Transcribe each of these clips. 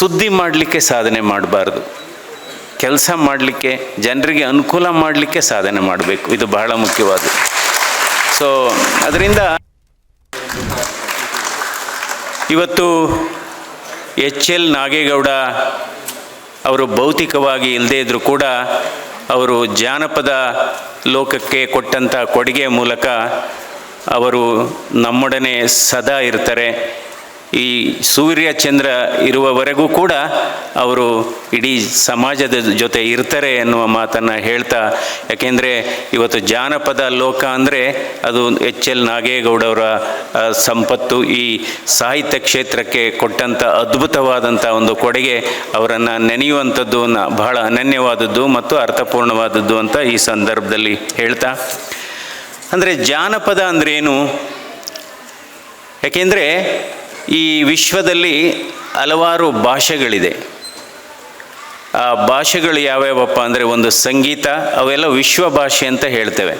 ಸುದ್ದಿ ಮಾಡಲಿಕ್ಕೆ ಸಾಧನೆ ಮಾಡಬಾರ್ದು. ಕೆಲಸ ಮಾಡಲಿಕ್ಕೆ, ಜನರಿಗೆ ಅನುಕೂಲ ಮಾಡಲಿಕ್ಕೆ ಸಾಧನೆ ಮಾಡಬೇಕು. ಇದು ಬಹಳ ಮುಖ್ಯವಾದ ಸೊ ಅದರಿಂದ ಇವತ್ತು ಎಚ್ ಎಲ್ ನಾಗೇಗೌಡ ಅವರು ಭೌತಿಕವಾಗಿ ಇಲ್ಲದೇ ಇದ್ದರೂ ಕೂಡ ಅವರು ಜಾನಪದ ಲೋಕಕ್ಕೆ ಕೊಟ್ಟಂಥ ಕೊಡುಗೆ ಮೂಲಕ ಅವರು ನಮ್ಮೊಡನೆ ಸದಾ ಇರ್ತಾರೆ. ಈ ಸೂರ್ಯ ಚಂದ್ರ ಇರುವವರೆಗೂ ಕೂಡ ಅವರು ಇಡೀ ಸಮಾಜದ ಜೊತೆ ಇರ್ತಾರೆ ಎನ್ನುವ ಮಾತನ್ನು ಹೇಳ್ತಾ, ಯಾಕೆಂದರೆ ಇವತ್ತು ಜಾನಪದ ಲೋಕ ಅಂದರೆ ಅದು ಎಚ್ ಎಲ್ ನಾಗೇಗೌಡವರ ಸಂಪತ್ತು, ಈ ಸಾಹಿತ್ಯ ಕ್ಷೇತ್ರಕ್ಕೆ ಕೊಟ್ಟಂಥ ಅದ್ಭುತವಾದಂಥ ಒಂದು ಕೊಡುಗೆ, ಅವರನ್ನು ನೆನೆಯುವಂಥದ್ದು ಬಹಳ ಅನನ್ಯವಾದದ್ದು ಮತ್ತು ಅರ್ಥಪೂರ್ಣವಾದದ್ದು ಅಂತ ಈ ಸಂದರ್ಭದಲ್ಲಿ ಹೇಳ್ತಾ. ಅಂದರೆ ಜಾನಪದ ಅಂದ್ರೇನು? ಯಾಕೆಂದರೆ ಈ ವಿಶ್ವದಲ್ಲಿ ಹಲವಾರು ಭಾಷೆಗಳಿದೆ. ಆ ಭಾಷೆಗಳು ಯಾವ್ಯಾವಪ್ಪ ಅಂದರೆ ಒಂದು ಸಂಗೀತ, ಅವೆಲ್ಲ ವಿಶ್ವ ಭಾಷೆ ಅಂತ ಹೇಳ್ತೇವೆ.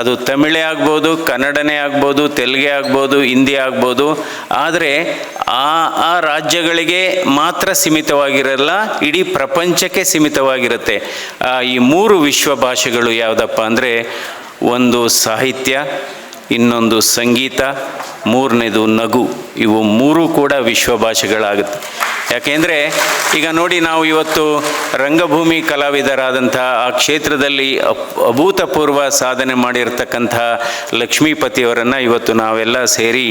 ಅದು ತಮಿಳೇ ಆಗ್ಬೋದು, ಕನ್ನಡನೇ ಆಗ್ಬೋದು, ತೆಲುಗೇ ಆಗ್ಬೋದು, ಹಿಂದಿ ಆಗ್ಬೋದು. ಆದರೆ ಆ ಆ ರಾಜ್ಯಗಳಿಗೆ ಮಾತ್ರ ಸೀಮಿತವಾಗಿರಲ್ಲ, ಇಡೀ ಪ್ರಪಂಚಕ್ಕೆ ಸೀಮಿತವಾಗಿರುತ್ತೆ. ಈ ಮೂರು ವಿಶ್ವ ಭಾಷೆಗಳು ಯಾವುದಪ್ಪ ಅಂದರೆ ಒಂದು ಸಾಹಿತ್ಯ ಇನ್ನೊಂದು ಸಂಗೀತ, ಮೂರನೇದು ನಗು. ಇವು ಮೂರು ಕೂಡ ವಿಶ್ವ ಭಾಷೆಗಳಾಗುತ್ತೆ ಯಾಕೆಂದರೆ ಈಗ ನೋಡಿ ನಾವು ಇವತ್ತು ರಂಗಭೂಮಿ ಕಲಾವಿದರಾದಂಥ ಆ ಕ್ಷೇತ್ರದಲ್ಲಿ ಅಭೂತಪೂರ್ವ ಸಾಧನೆ ಮಾಡಿರ್ತಕ್ಕಂಥ ಲಕ್ಷ್ಮೀಪತಿಯವರನ್ನು ಇವತ್ತು ನಾವೆಲ್ಲ ಸೇರಿ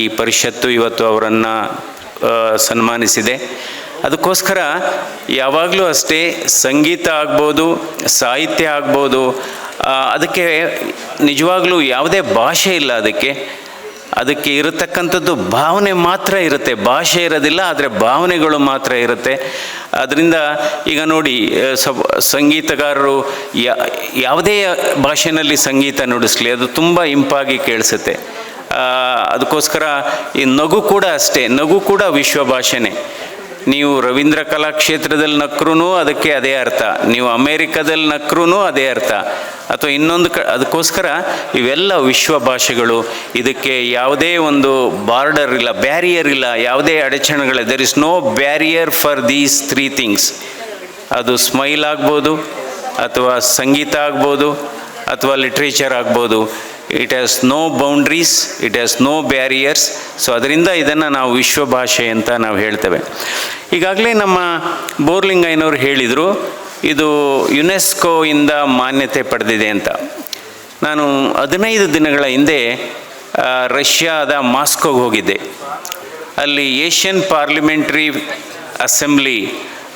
ಈ ಪರಿಷತ್ತು ಇವತ್ತು ಅವರನ್ನು ಸನ್ಮಾನಿಸಿದೆ. ಅದಕ್ಕೋಸ್ಕರ ಯಾವಾಗಲೂ ಅಷ್ಟೇ ಸಂಗೀತ ಆಗ್ಬೋದು, ಸಾಹಿತ್ಯ ಆಗ್ಬೋದು ಅದಕ್ಕೆ ನಿಜವಾಗ್ಲೂ ಯಾವುದೇ ಭಾಷೆ ಇಲ್ಲ ಅದಕ್ಕೆ. ಅದಕ್ಕೆ ಇರತಕ್ಕಂಥದ್ದು ಭಾವನೆ ಮಾತ್ರ ಇರುತ್ತೆ. ಭಾಷೆ ಇರೋದಿಲ್ಲ, ಆದರೆ ಭಾವನೆಗಳು ಮಾತ್ರ ಇರುತ್ತೆ. ಅದರಿಂದ ಈಗ ನೋಡಿ ಸಂಗೀತಗಾರರು ಯಾವುದೇ ಭಾಷೆಯಲ್ಲಿ ಸಂಗೀತ ನುಡಿಸ್ಲಿ, ಅದು ತುಂಬ ಇಂಪಾಗಿ ಕೇಳಿಸುತ್ತೆ. ಅದಕ್ಕೋಸ್ಕರ ಈ ನಗು ಕೂಡ ಅಷ್ಟೇ. ನಗು ಕೂಡ ವಿಶ್ವ ಭಾಷೆನೇ. ನೀವು ರವೀಂದ್ರ ಕಲಾಕ್ಷೇತ್ರದಲ್ಲಿ ನಕ್ರೂ ಅದಕ್ಕೆ ಅದೇ ಅರ್ಥ. ನೀವು ಅಮೇರಿಕದಲ್ಲಿ ನಕ್ರೂ ಅದೇ ಅರ್ಥ. ಅಥವಾ ಇನ್ನೊಂದು ಕ, ಅದಕ್ಕೋಸ್ಕರ ಇವೆಲ್ಲ ವಿಶ್ವ ಭಾಷೆಗಳು, ಇದಕ್ಕೆ ಯಾವುದೇ ಒಂದು ಬಾರ್ಡರ್ ಇಲ್ಲ, ಬ್ಯಾರಿಯರ್ ಇಲ್ಲ, ಯಾವುದೇ ಅಡಚಣೆಗಳಿಲ್ಲ there is no barrier for these three things ಅದು ಸ್ಮೈಲ್ ಆಗ್ಬೋದು, ಅಥವಾ ಸಂಗೀತ ಆಗ್ಬೋದು, ಅಥವಾ ಲಿಟ್ರೇಚರ್ ಆಗ್ಬೋದು. It has no boundaries it has no barriers so ಅದರಿಂದ ಇದನ್ನು ನಾವು ವಿಶ್ವ ಭಾಷೆ ಅಂತ ನಾವು ಹೇಳ್ತೇವೆ. ಈಗಾಗಲೇ ನಮ್ಮ ಬೋರ್ಲಿಂಗಯ್ಯನವರು ಹೇಳಿದರು, ಇದು ಯುನೆಸ್ಕೋಯಿಂದ ಮಾನ್ಯತೆ ಪಡೆದಿದೆ ಅಂತ. ನಾನು ಹದಿನೈದು ದಿನಗಳ ಹಿಂದೆ ರಷ್ಯಾದ ಮಾಸ್ಕೋಗೆ ಹೋಗಿದ್ದೆ. ಅಲ್ಲಿ Asian parliamentary assembly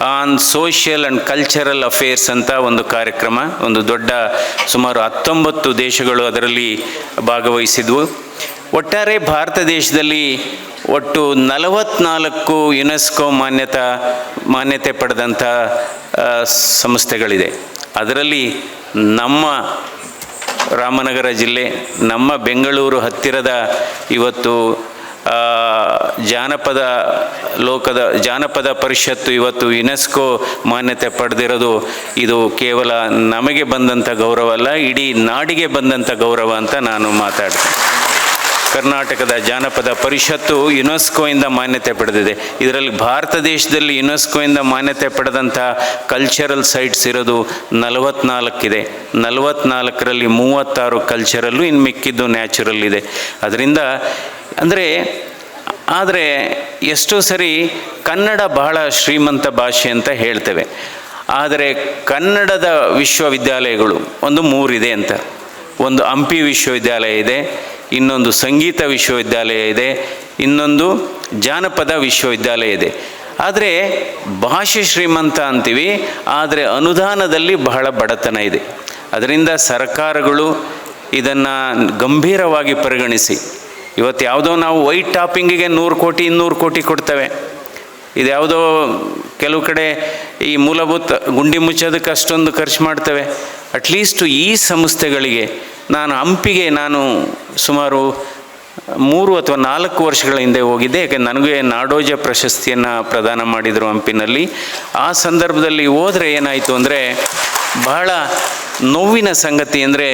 on social and cultural affairs ಅಂತ ಒಂದು ಕಾರ್ಯಕ್ರಮ, ಒಂದು ದೊಡ್ಡ ಸುಮಾರು ಹತ್ತೊಂಬತ್ತು ದೇಶಗಳು ಅದರಲ್ಲಿ ಭಾಗವಹಿಸಿದ್ವು. ಒಟ್ಟಾರೆ ಭಾರತ ದೇಶದಲ್ಲಿ ಒಟ್ಟು ನಲವತ್ನಾಲ್ಕು ಯುನೆಸ್ಕೋ ಮಾನ್ಯತಾ, ಮಾನ್ಯತೆ ಪಡೆದಂಥ ಸಂಸ್ಥೆಗಳಿದೆ. ಅದರಲ್ಲಿ ನಮ್ಮ ರಾಮನಗರ ಜಿಲ್ಲೆ, ನಮ್ಮ ಬೆಂಗಳೂರು ಹತ್ತಿರದ ಇವತ್ತು ಜಾನಪದ ಲೋಕದ ಜಾನಪದ ಪರಿಷತ್ತು ಇವತ್ತು ಯುನೆಸ್ಕೋ ಮಾನ್ಯತೆ ಪಡೆದಿರೋದು, ಇದು ಕೇವಲ ನಮಗೆ ಬಂದಂಥ ಗೌರವ ಅಲ್ಲ ಇಡೀ ನಾಡಿಗೆ ಬಂದಂಥ ಗೌರವ ಅಂತ ನಾನು ಮಾತಾಡ್ತೇನೆ. ಕರ್ನಾಟಕದ ಜಾನಪದ ಪರಿಷತ್ತು ಯುನೆಸ್ಕೋಯಿಂದ ಮಾನ್ಯತೆ ಪಡೆದಿದೆ. ಇದರಲ್ಲಿ ಭಾರತ ದೇಶದಲ್ಲಿ ಯುನೆಸ್ಕೋಯಿಂದ ಮಾನ್ಯತೆ ಪಡೆದಂಥ ಕಲ್ಚರಲ್ ಸೈಟ್ಸ್ ಇರೋದು ನಲವತ್ನಾಲ್ಕಿದೆ. ನಲವತ್ನಾಲ್ಕರಲ್ಲಿ ಮೂವತ್ತಾರು ಕಲ್ಚರಲ್ಲು ಇನ್ನು ಮಿಕ್ಕಿದ್ದು ನ್ಯಾಚುರಲ್ ಇದೆ. ಅದರಿಂದ ಅಂದರೆ, ಆದರೆ ಎಷ್ಟೋ ಸರಿ ಕನ್ನಡ ಬಹಳ ಶ್ರೀಮಂತ ಭಾಷೆ ಅಂತ ಹೇಳ್ತೇವೆ. ಆದರೆ ಕನ್ನಡದ ವಿಶ್ವವಿದ್ಯಾಲಯಗಳು ಒಂದು ಮೂರಿದೆ ಅಂತ. ಒಂದು ಹಂಪಿ ವಿಶ್ವವಿದ್ಯಾಲಯ ಇದೆ, ಇನ್ನೊಂದು ಸಂಗೀತ ವಿಶ್ವವಿದ್ಯಾಲಯ ಇದೆ, ಇನ್ನೊಂದು ಜಾನಪದ ವಿಶ್ವವಿದ್ಯಾಲಯ ಇದೆ. ಆದರೆ ಭಾಷೆ ಶ್ರೀಮಂತ ಅಂತೀವಿ, ಆದರೆ ಅನುದಾನದಲ್ಲಿ ಬಹಳ ಬಡತನ ಇದೆ. ಅದರಿಂದ ಸರ್ಕಾರಗಳು ಇದನ್ನು ಗಂಭೀರವಾಗಿ ಪರಿಗಣಿಸಿ. ಇವತ್ತು ಯಾವುದೋ ನಾವು ವೈಟ್ ಟಾಪಿಂಗಿಗೆ ನೂರು ಕೋಟಿ, ಇನ್ನೂರು ಕೋಟಿ ಕೊಡ್ತೇವೆ. ಇದು ಯಾವುದೋ ಕೆಲವು ಕಡೆ ಈ ಮೂಲಭೂತ ಗುಂಡಿ ಮುಚ್ಚೋದಕ್ಕೆ ಅಷ್ಟೊಂದು ಖರ್ಚು ಮಾಡ್ತೇವೆ. ಅಟ್ಲೀಸ್ಟು ಈ ಸಂಸ್ಥೆಗಳಿಗೆ ನಾನು ಹಂಪಿಗೆ ನಾನು ಸುಮಾರು ಮೂರು ಅಥವಾ ನಾಲ್ಕು ವರ್ಷಗಳ ಹಿಂದೆ ಹೋಗಿದ್ದೆ. ಯಾಕೆ ನನಗೆ ನಾಡೋಜ ಪ್ರಶಸ್ತಿಯನ್ನು ಪ್ರದಾನ ಮಾಡಿದರು ಹಂಪಿನಲ್ಲಿ. ಆ ಸಂದರ್ಭದಲ್ಲಿ ಹೋದರೆ ಏನಾಯಿತು ಅಂದರೆ ಬಹಳ ನೋವಿನ ಸಂಗತಿ ಅಂದರೆ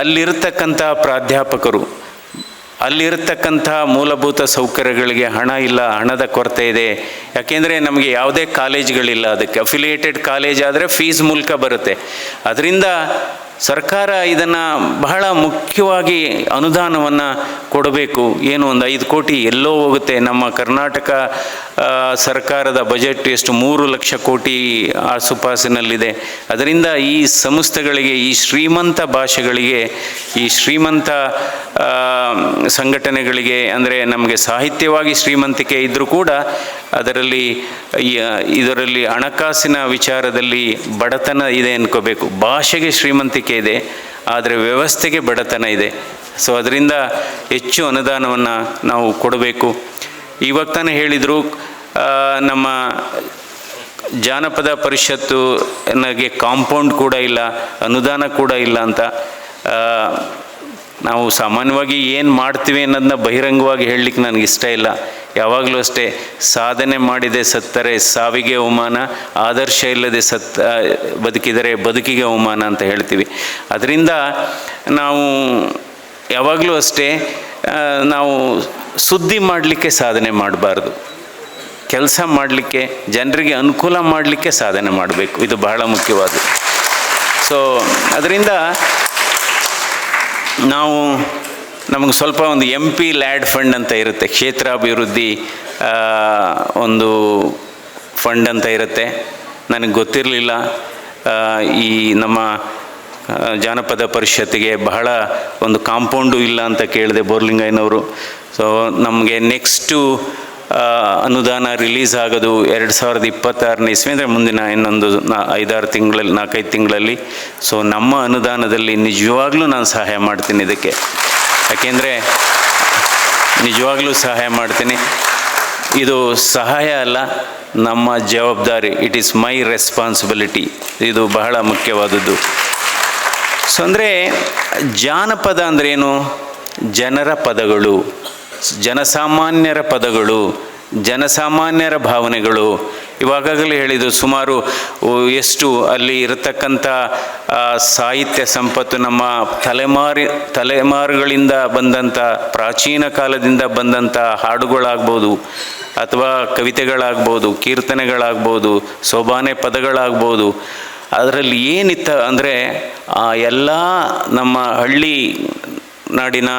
ಅಲ್ಲಿರತಕ್ಕಂಥ ಪ್ರಾಧ್ಯಾಪಕರು ಅಲ್ಲಿರತಕ್ಕಂಥ ಮೂಲಭೂತ ಸೌಕರ್ಯಗಳಿಗೆ ಹಣ ಇಲ್ಲ, ಹಣದ ಕೊರತೆ ಇದೆ. ಯಾಕೆಂದರೆ ನಮಗೆ ಯಾವುದೇ ಕಾಲೇಜ್ಗಳಿಲ್ಲ. ಅದಕ್ಕೆ ಅಫಿಲಿಯೇಟೆಡ್ ಕಾಲೇಜ್ ಆದರೆ ಫೀಸ್ ಮೂಲಕ ಬರುತ್ತೆ. ಅದರಿಂದ ಸರ್ಕಾರ ಇದನ್ನು ಬಹಳ ಮುಖ್ಯವಾಗಿ ಅನುದಾನವನ್ನು ಕೊಡಬೇಕು. ಏನು ಒಂದು ಐದು ಕೋಟಿ ಎಲ್ಲೋ ಹೋಗುತ್ತೆ. ನಮ್ಮ ಕರ್ನಾಟಕ ಸರ್ಕಾರದ ಬಜೆಟ್ ಎಷ್ಟು? ಮೂರು ಲಕ್ಷ ಕೋಟಿ ಆಸುಪಾಸಿನಲ್ಲಿದೆ. ಅದರಿಂದ ಈ ಸಂಸ್ಥೆಗಳಿಗೆ, ಈ ಶ್ರೀಮಂತ ಭಾಷೆಗಳಿಗೆ, ಈ ಶ್ರೀಮಂತ ಸಂಘಟನೆಗಳಿಗೆ, ಅಂದರೆ ನಮಗೆ ಸಾಹಿತ್ಯವಾಗಿ ಶ್ರೀಮಂತಿಕೆ ಇದ್ದರೂ ಕೂಡ ಅದರಲ್ಲಿ ಇದರಲ್ಲಿ ಹಣಕಾಸಿನ ವಿಚಾರದಲ್ಲಿ ಬಡತನ ಇದೆ ಅನ್ಕೋಬೇಕು. ಭಾಷೆಗೆ ಶ್ರೀಮಂತಿಕೆ ಇದೆ, ಆದರೆ ವ್ಯವಸ್ಥೆಗೆ ಬಡತನ ಇದೆ. ಸೊ ಅದರಿಂದ ಹೆಚ್ಚು ಅನುದಾನವನ್ನು ನಾವು ಕೊಡಬೇಕು. ಇವಾಗ ತಾನೇ ಹೇಳಿದರು ನಮ್ಮ ಜಾನಪದ ಪರಿಷತ್ತು ನನಗೆ ಕಾಂಪೌಂಡ್ ಕೂಡ ಇಲ್ಲ, ಅನುದಾನ ಕೂಡ ಇಲ್ಲ ಅಂತ. ನಾವು ಸಾಮಾನ್ಯವಾಗಿ ಏನು ಮಾಡ್ತೀವಿ ಅನ್ನೋದನ್ನ ಬಹಿರಂಗವಾಗಿ ಹೇಳಲಿಕ್ಕೆ ನನಗೆ ಇಷ್ಟ ಇಲ್ಲ. ಯಾವಾಗಲೂ ಅಷ್ಟೇ ಸಾಧನೆ ಮಾಡಿದೆ ಸತ್ತರೆ, ಸಾವಿಗೆ ಅವಮಾನ, ಆದರ್ಶ ಇಲ್ಲದೆ ಸತ್ತ ಬದುಕಿದರೆ ಬದುಕಿಗೆ ಅವಮಾನ ಅಂತ ಹೇಳ್ತೀವಿ. ಅದರಿಂದ ನಾವು ಯಾವಾಗಲೂ ಅಷ್ಟೇ ನಾವು ಸುದ್ದಿ ಮಾಡಲಿಕ್ಕೆ ಸಾಧನೆ ಮಾಡಬಾರ್ದು. ಕೆಲಸ ಮಾಡಲಿಕ್ಕೆ, ಜನರಿಗೆ ಅನುಕೂಲ ಮಾಡಲಿಕ್ಕೆ ಸಾಧನೆ ಮಾಡಬೇಕು. ಇದು ಬಹಳ ಮುಖ್ಯವಾದ ಸೊ ಅದರಿಂದ ನಾವು ನಮಗೆ ಸ್ವಲ್ಪ ಒಂದು ಎಂ ಪಿ ಲ್ಯಾಡ್ ಫಂಡ್ ಅಂತ ಇರುತ್ತೆ. ಕ್ಷೇತ್ರಾಭಿವೃದ್ಧಿ ಒಂದು ಫಂಡ್ ಅಂತ ಇರುತ್ತೆ. ನನಗೆ ಗೊತ್ತಿರಲಿಲ್ಲ. ಈ ನಮ್ಮ ಜಾನಪದ ಪರಿಷತ್ತಿಗೆ ಬಹಳ ಒಂದು ಕಾಂಪೌಂಡು ಇಲ್ಲ ಅಂತ ಕೇಳಿದೆ ಬೋರ್ಲಿಂಗಯ್ಯನವರು. ಸೊ ನಮಗೆ ನೆಕ್ಸ್ಟು ಅನುದಾನ ರಿಲೀಸ್ ಆಗೋದು ಎರಡು ಸಾವಿರದ ಇಪ್ಪತ್ತಾರನೇ ಇಸ್ವಿ ಅಂದರೆ ಮುಂದಿನ ಇನ್ನೊಂದು ನಾ ಐದಾರು ತಿಂಗಳಲ್ಲಿ, ನಾಲ್ಕೈದು ತಿಂಗಳಲ್ಲಿ. ಸೊ ನಮ್ಮ ಅನುದಾನದಲ್ಲಿ ನಿಜವಾಗ್ಲೂ ನಾನು ಸಹಾಯ ಮಾಡ್ತೀನಿ ಇದಕ್ಕೆ. ಯಾಕೆಂದರೆ ನಿಜವಾಗ್ಲೂ ಸಹಾಯ ಮಾಡ್ತೀನಿ. ಇದು ಸಹಾಯ ಅಲ್ಲ, ನಮ್ಮ ಜವಾಬ್ದಾರಿ. ಇಟ್ ಈಸ್ ಮೈ ರೆಸ್ಪಾನ್ಸಿಬಿಲಿಟಿ ಇದು ಬಹಳ ಮುಖ್ಯವಾದದ್ದು. ಸೊ ಅಂದರೆ ಜಾನಪದ ಅಂದ್ರೇನು? ಜನರ ಪದಗಳು. ಜನಸಾಮಾನ್ಯರ ಪದಗಳು, ಜನಸಾಮಾನ್ಯರ ಭಾವನೆಗಳು. ಇವಾಗಲೇ ಹೇಳಿದ್ದು ಸುಮಾರು ಎಷ್ಟು ಅಲ್ಲಿ ಇರತಕ್ಕಂಥ ಸಾಹಿತ್ಯ ಸಂಪತ್ತು ನಮ್ಮ ತಲೆಮಾರಿ, ತಲೆಮಾರುಗಳಿಂದ ಬಂದಂಥ, ಪ್ರಾಚೀನ ಕಾಲದಿಂದ ಬಂದಂಥ ಹಾಡುಗಳಾಗ್ಬೋದು, ಅಥವಾ ಕವಿತೆಗಳಾಗ್ಬೋದು, ಕೀರ್ತನೆಗಳಾಗ್ಬೋದು, ಸೋಬಾನೆ ಪದಗಳಾಗ್ಬೋದು. ಅದರಲ್ಲಿ ಏನಿತ್ತ ಅಂದರೆ ಎಲ್ಲ ನಮ್ಮ ಹಳ್ಳಿ ನಾಡಿನ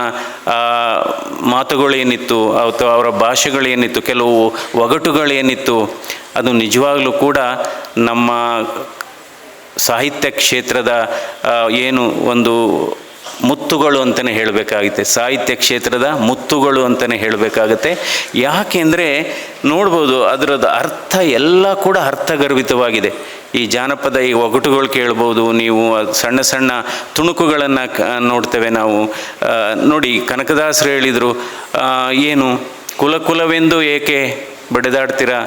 ಮಾತುಗಳೇನಿತ್ತು ಅಥವಾ ಅವರ ಭಾಷೆಗಳೇನಿತ್ತು ಕೆಲವು ಒಗಟುಗಳೇನಿತ್ತು ಅದು ನಿಜವಾಗಲೂ ಕೂಡ ನಮ್ಮ ಸಾಹಿತ್ಯ ಕ್ಷೇತ್ರದ ಏನು ಒಂದು ಮುತ್ತುಗಳು ಅಂತಲೇ ಹೇಳಬೇಕಾಗುತ್ತೆ. ಸಾಹಿತ್ಯ ಕ್ಷೇತ್ರದ ಮುತ್ತುಗಳು ಅಂತಲೇ ಹೇಳಬೇಕಾಗತ್ತೆ. ಯಾಕೆಂದರೆ ನೋಡ್ಬೋದು, ಅದರದ್ದು ಅರ್ಥ ಎಲ್ಲ ಕೂಡ ಅರ್ಥಗರ್ಭಿತವಾಗಿದೆ. ಈ ಜಾನಪದ ಈ ಒಗಟುಗಳು ಕೇಳ್ಬೋದು, ನೀವು ಸಣ್ಣ ಸಣ್ಣ ತುಣುಕುಗಳನ್ನು ನೋಡ್ತೇವೆ ನಾವು. ನೋಡಿ, ಕನಕದಾಸರು ಹೇಳಿದರು ಏನು ಕುಲ ಕುಲವೆಂದು ಏಕೆ ಬಡಿದಾಡ್ತೀರಾ?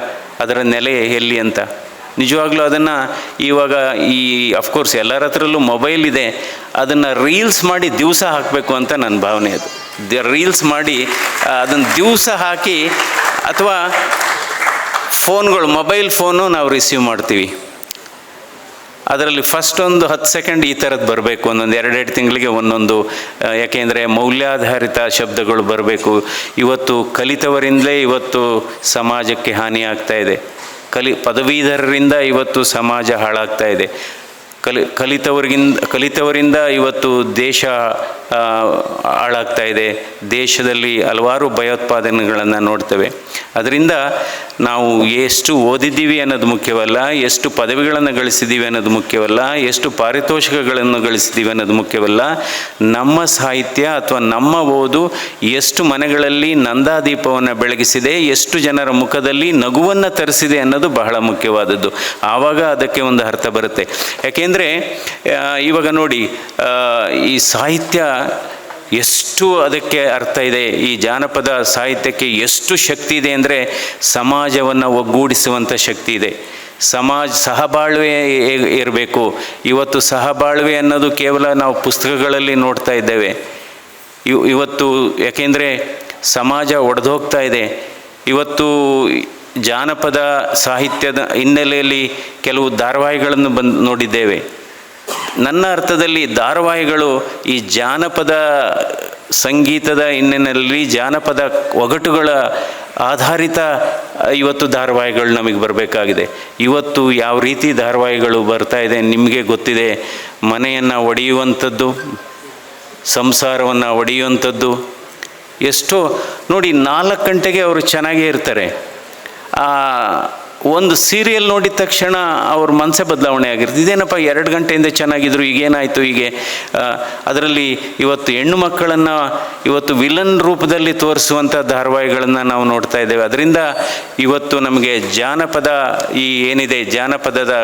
ಅದರ ನೆಲೆ ಎಲ್ಲಿ ಅಂತ. ನಿಜವಾಗ್ಲೂ ಅದನ್ನು ಇವಾಗ ಈ ಅಫ್ಕೋರ್ಸ್ ಎಲ್ಲರ ಹತ್ರಲ್ಲೂ ಮೊಬೈಲ್ ಇದೆ. ಅದನ್ನು ರೀಲ್ಸ್ ಮಾಡಿ ದಿವಸ ಹಾಕಬೇಕು ಅಂತ ನನ್ನ ಭಾವನೆ ಅದು. ರೀಲ್ಸ್ ಮಾಡಿ ಅದನ್ನು ದಿವಸ ಹಾಕಿ, ಅಥವಾ ಫೋನ್ಗಳು ಮೊಬೈಲ್ ಫೋನು ನಾವು ರಿಸೀವ್ ಮಾಡ್ತೀವಿ. ಅದರಲ್ಲಿ ಫಸ್ಟ್ ಒಂದು ಹತ್ತು ಸೆಕೆಂಡ್ ಈ ಥರದ್ದು ಬರಬೇಕು. ಒಂದೊಂದು ಎರಡೆರಡು ತಿಂಗಳಿಗೆ ಒಂದೊಂದು ಯಾಕೆಂದರೆ ಮೌಲ್ಯಾಧಾರಿತ ಶಬ್ದಗಳು ಬರಬೇಕು. ಇವತ್ತು ಕಲಿತವರಿಂದಲೇ ಇವತ್ತು ಸಮಾಜಕ್ಕೆ ಹಾನಿ ಆಗ್ತಾ ಇದೆ. ಕಲಿ, ಪದವೀಧರರಿಂದ ಇವತ್ತು ಸಮಾಜ ಹಾಳಾಗ್ತಾ ಇದೆ. ಕಲಿ, ಕಲಿತವರಿಗಿಂದ, ಕಲಿತವರಿಂದ ಇವತ್ತು ದೇಶ ಹಾಳಾಗ್ತಾ ಇದೆ. ದೇಶದಲ್ಲಿ ಹಲವಾರು ಭಯೋತ್ಪಾದನೆಗಳನ್ನು ನೋಡ್ತೇವೆ. ಅದರಿಂದ ನಾವು ಎಷ್ಟು ಓದಿದ್ದೀವಿ ಅನ್ನೋದು ಮುಖ್ಯವಲ್ಲ, ಎಷ್ಟು ಪದವಿಗಳನ್ನು ಗಳಿಸಿದ್ದೀವಿ ಅನ್ನೋದು ಮುಖ್ಯವಲ್ಲ, ಎಷ್ಟು ಪಾರಿತೋಷಿಕಗಳನ್ನು ಗಳಿಸಿದ್ದೀವಿ ಅನ್ನೋದು ಮುಖ್ಯವಲ್ಲ, ನಮ್ಮ ಸಾಹಿತ್ಯ ಅಥವಾ ನಮ್ಮ ಓದು ಎಷ್ಟು ಮನೆಗಳಲ್ಲಿ ನಂದಾದೀಪವನ್ನು ಬೆಳಗಿಸಿದೆ, ಎಷ್ಟು ಜನರ ಮುಖದಲ್ಲಿ ನಗುವನ್ನು ತರಿಸಿದೆ ಅನ್ನೋದು ಬಹಳ ಮುಖ್ಯವಾದದ್ದು. ಆವಾಗ ಅದಕ್ಕೆ ಒಂದು ಅರ್ಥ ಬರುತ್ತೆ. ಯಾಕೆಂದರೆ ಇವಾಗ ನೋಡಿ ಈ ಸಾಹಿತ್ಯ ಎಷ್ಟು ಅದಕ್ಕೆ ಅರ್ಥ ಇದೆ, ಈ ಜಾನಪದ ಸಾಹಿತ್ಯಕ್ಕೆ ಎಷ್ಟು ಶಕ್ತಿ ಇದೆ ಅಂದರೆ ಸಮಾಜವನ್ನು ಒಗ್ಗೂಡಿಸುವಂಥ ಶಕ್ತಿ ಇದೆ. ಸಮಾಜ, ಸಹಬಾಳ್ವೆ ಇರಬೇಕು. ಇವತ್ತು ಸಹಬಾಳ್ವೆ ಅನ್ನೋದು ಕೇವಲ ನಾವು ಪುಸ್ತಕಗಳಲ್ಲಿ ನೋಡ್ತಾ ಇದ್ದೇವೆ. ಇವ್, ಇವತ್ತು ಯಾಕೆಂದರೆ ಸಮಾಜ ಒಡೆದೋಗ್ತಾ ಇದೆ. ಇವತ್ತು ಜಾನಪದ ಸಾಹಿತ್ಯದ ಹಿನ್ನೆಲೆಯಲ್ಲಿ ಕೆಲವು ಧಾರಾವಾಹಿಗಳನ್ನು ಬಂದು ನೋಡಿದ್ದೇವೆ. ನನ್ನ ಅರ್ಥದಲ್ಲಿ ಧಾರಾವಾಹಿಗಳು ಈ ಜಾನಪದ ಸಂಗೀತದ ಹಿನ್ನೆಲೆಯಲ್ಲಿ ಜಾನಪದ ಒಗಟುಗಳ ಆಧಾರಿತ ಇವತ್ತು ಧಾರಾವಾಹಿಗಳು ನಮಗೆ ಬರಬೇಕಾಗಿದೆ. ಇವತ್ತು ಯಾವ ರೀತಿ ಧಾರಾವಾಹಿಗಳು ಬರ್ತಾ ಇದೆ ನಿಮಗೆ ಗೊತ್ತಿದೆ. ಮನೆಯನ್ನು ಒಡೆಯುವಂಥದ್ದು, ಸಂಸಾರವನ್ನು ಒಡೆಯುವಂಥದ್ದು, ಎಷ್ಟೋ ನೋಡಿ ನಾಲ್ಕು ಗಂಟೆಗೆ ಅವರು ಚೆನ್ನಾಗೇ ಇರ್ತಾರೆ. ಒಂದು ಸೀರಿಯಲ್ ನೋಡಿದ ತಕ್ಷಣ ಅವ್ರ ಮನಸ್ಸೇ ಬದಲಾವಣೆ ಆಗಿರ್ತದೆ ಇದೇನಪ್ಪ, ಎರಡು ಗಂಟೆಯಿಂದ ಚೆನ್ನಾಗಿದ್ರು, ಈಗೇನಾಯಿತು ಹೀಗೆ? ಅದರಲ್ಲಿ ಇವತ್ತು ಹೆಣ್ಣು ಮಕ್ಕಳನ್ನು ಇವತ್ತು ವಿಲನ್ ರೂಪದಲ್ಲಿ ತೋರಿಸುವಂಥ ಧಾರಾವಾಹಿಗಳನ್ನು ನಾವು ನೋಡ್ತಾ ಇದ್ದೇವೆ. ಅದರಿಂದ ಇವತ್ತು ನಮಗೆ ಜಾನಪದ ಈ ಏನಿದೆ, ಜಾನಪದದ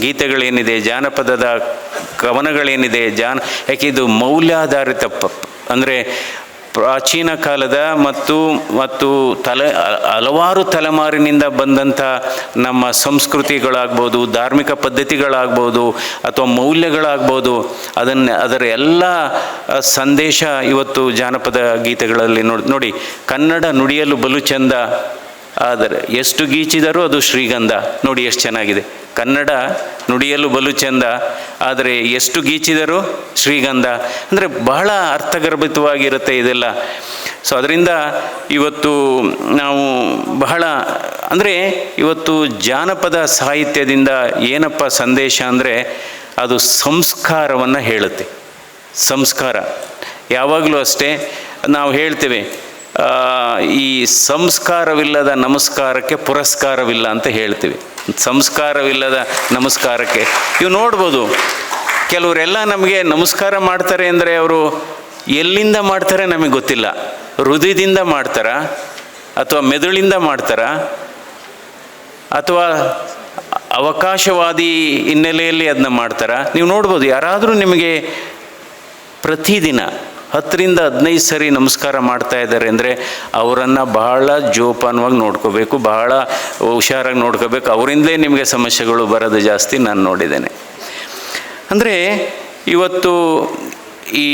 ಗೀತೆಗಳೇನಿದೆ, ಜಾನಪದದ ಕವನಗಳೇನಿದೆ, ಜಾನ, ಯಾಕೆ ಇದು ಮೌಲ್ಯಾಧಾರಿತ ಪ, ಅಂದರೆ ಪ್ರಾಚೀನ ಕಾಲದ ಮತ್ತು ಮತ್ತು ತಲೆ, ಹಲವಾರು ತಲೆಮಾರಿನಿಂದ ಬಂದಂಥ ನಮ್ಮ ಸಂಸ್ಕೃತಿಗಳಾಗ್ಬೋದು, ಧಾರ್ಮಿಕ ಪದ್ಧತಿಗಳಾಗ್ಬೋದು, ಅಥವಾ ಮೌಲ್ಯಗಳಾಗ್ಬೋದು, ಅದನ್ನು, ಅದರ ಎಲ್ಲ ಸಂದೇಶ ಇವತ್ತು ಜಾನಪದ ಗೀತೆಗಳಲ್ಲಿ ನೋಡಿ ನೋಡಿ, ಕನ್ನಡ ನುಡಿಯಲು ಬಲು ಚಂದ ಆದರೆ ಎಷ್ಟು ಗೀಚಿದರೂ ಅದು ಶ್ರೀಗಂಧ. ನೋಡಿ ಎಷ್ಟು ಚೆನ್ನಾಗಿದೆ. ಕನ್ನಡ ನುಡಿಯಲು ಬಲು ಚೆಂದ. ಆದರೆ ಎಷ್ಟು ಗೀಚಿದರೂ ಶ್ರೀಗಂಧ. ಅಂದರೆ ಬಹಳ ಅರ್ಥಗರ್ಭಿತವಾಗಿರುತ್ತೆ ಇದೆಲ್ಲ. ಸೊ ಅದರಿಂದ ಇವತ್ತು ನಾವು ಬಹಳ, ಅಂದರೆ ಇವತ್ತು ಜಾನಪದ ಸಾಹಿತ್ಯದಿಂದ ಏನಪ್ಪ ಸಂದೇಶ ಅಂದರೆ ಅದು ಸಂಸ್ಕಾರವನ್ನು ಹೇಳುತ್ತೆ. ಸಂಸ್ಕಾರ. ಯಾವಾಗಲೂ ಅಷ್ಟೇ. ನಾವು ಹೇಳ್ತೇವೆ ಈ ಸಂಸ್ಕಾರವಿಲ್ಲದ ನಮಸ್ಕಾರಕ್ಕೆ ಪುರಸ್ಕಾರವಿಲ್ಲ ಅಂತ ಹೇಳ್ತೀವಿ. ಸಂಸ್ಕಾರವಿಲ್ಲದ ನಮಸ್ಕಾರಕ್ಕೆ. ಇವು ನೋಡ್ಬೋದು, ಕೆಲವರೆಲ್ಲ ನಮಗೆ ನಮಸ್ಕಾರ ಮಾಡ್ತಾರೆ ಅಂದರೆ ಅವರು ಎಲ್ಲಿಂದ ಮಾಡ್ತಾರೆ ನಮಗೆ ಗೊತ್ತಿಲ್ಲ. ಹೃದಯದಿಂದ ಮಾಡ್ತಾರಾ, ಅಥವಾ ಮೆದುಳಿಂದ ಮಾಡ್ತಾರಾ, ಅಥವಾ ಅವಕಾಶವಾದಿ ಹಿನ್ನೆಲೆಯಲ್ಲಿ ಅದನ್ನ ಮಾಡ್ತಾರಾ. ನೀವು ನೋಡ್ಬೋದು, ಯಾರಾದರೂ ನಿಮಗೆ ಪ್ರತಿದಿನ ಹತ್ತರಿಂದ ಹದಿನೈದು ಸರಿ ನಮಸ್ಕಾರ ಮಾಡ್ತಾ ಇದ್ದಾರೆ ಅಂದರೆ ಅವರನ್ನು ಬಹಳ ಜೋಪಾನವಾಗಿ ನೋಡ್ಕೋಬೇಕು, ಬಹಳ ಹುಷಾರಾಗಿ ನೋಡ್ಕೋಬೇಕು. ಅವರಿಂದಲೇ ನಿಮಗೆ ಸಮಸ್ಯೆಗಳು ಬರೋದು ಜಾಸ್ತಿ ನಾನು ನೋಡಿದ್ದೇನೆ. ಅಂದರೆ ಇವತ್ತು ಈ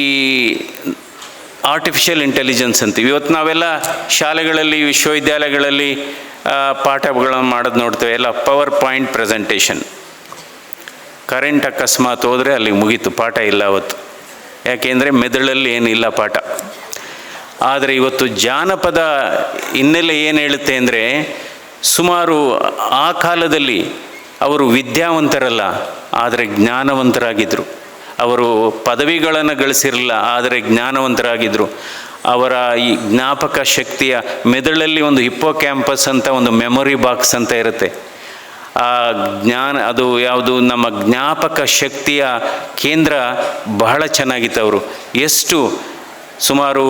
ಆರ್ಟಿಫಿಷಿಯಲ್ ಇಂಟೆಲಿಜೆನ್ಸ್ ಅಂತೀವಿ. ಇವತ್ತು ನಾವೆಲ್ಲ ಶಾಲೆಗಳಲ್ಲಿ, ವಿಶ್ವವಿದ್ಯಾಲಯಗಳಲ್ಲಿ ಪಾಠಗಳನ್ನು ಮಾಡೋದು ನೋಡ್ತೇವೆ. ಎಲ್ಲ ಪವರ್ ಪಾಯಿಂಟ್ ಪ್ರೆಸೆಂಟೇಷನ್ ಕರೆಂಟ್ ಅಕಸ್ಮಾತ್ ಹೋದರೆ ಅಲ್ಲಿ ಮುಗೀತು. ಪಾಠ ಇಲ್ಲ ಅವತ್ತು. ಯಾಕೆಂದರೆ ಮೆದುಳಲ್ಲಿ ಏನಿಲ್ಲ ಪಾಠ. ಆದರೆ ಇವತ್ತು ಜಾನಪದ ಹಿನ್ನೆಲೆ ಏನು ಹೇಳುತ್ತೆ ಅಂದರೆ ಸುಮಾರು ಆ ಕಾಲದಲ್ಲಿ ಅವರು ವಿದ್ಯಾವಂತರಲ್ಲ, ಆದರೆ ಜ್ಞಾನವಂತರಾಗಿದ್ದರು ಅವರು ಪದವಿಗಳನ್ನು ಗಳಿಸಿರಲಿಲ್ಲ, ಆದರೆ ಜ್ಞಾನವಂತರಾಗಿದ್ದರು ಅವರ ಈ ಜ್ಞಾಪಕ ಶಕ್ತಿಯ ಮೆದುಳಲ್ಲಿ ಒಂದು ಹಿಪ್ಪೋ ಕ್ಯಾಂಪಸ್ ಅಂತ ಒಂದು ಮೆಮೊರಿ ಬಾಕ್ಸ್ ಅಂತ ಇರುತ್ತೆ. ಆ ಜ್ಞಾನ, ಅದು ಯಾವುದು, ನಮ್ಮ ಜ್ಞಾಪಕ ಶಕ್ತಿಯ ಕೇಂದ್ರ ಬಹಳ ಚೆನ್ನಾಗಿತ್ತು ಅವರು ಎಷ್ಟು ಸುಮಾರು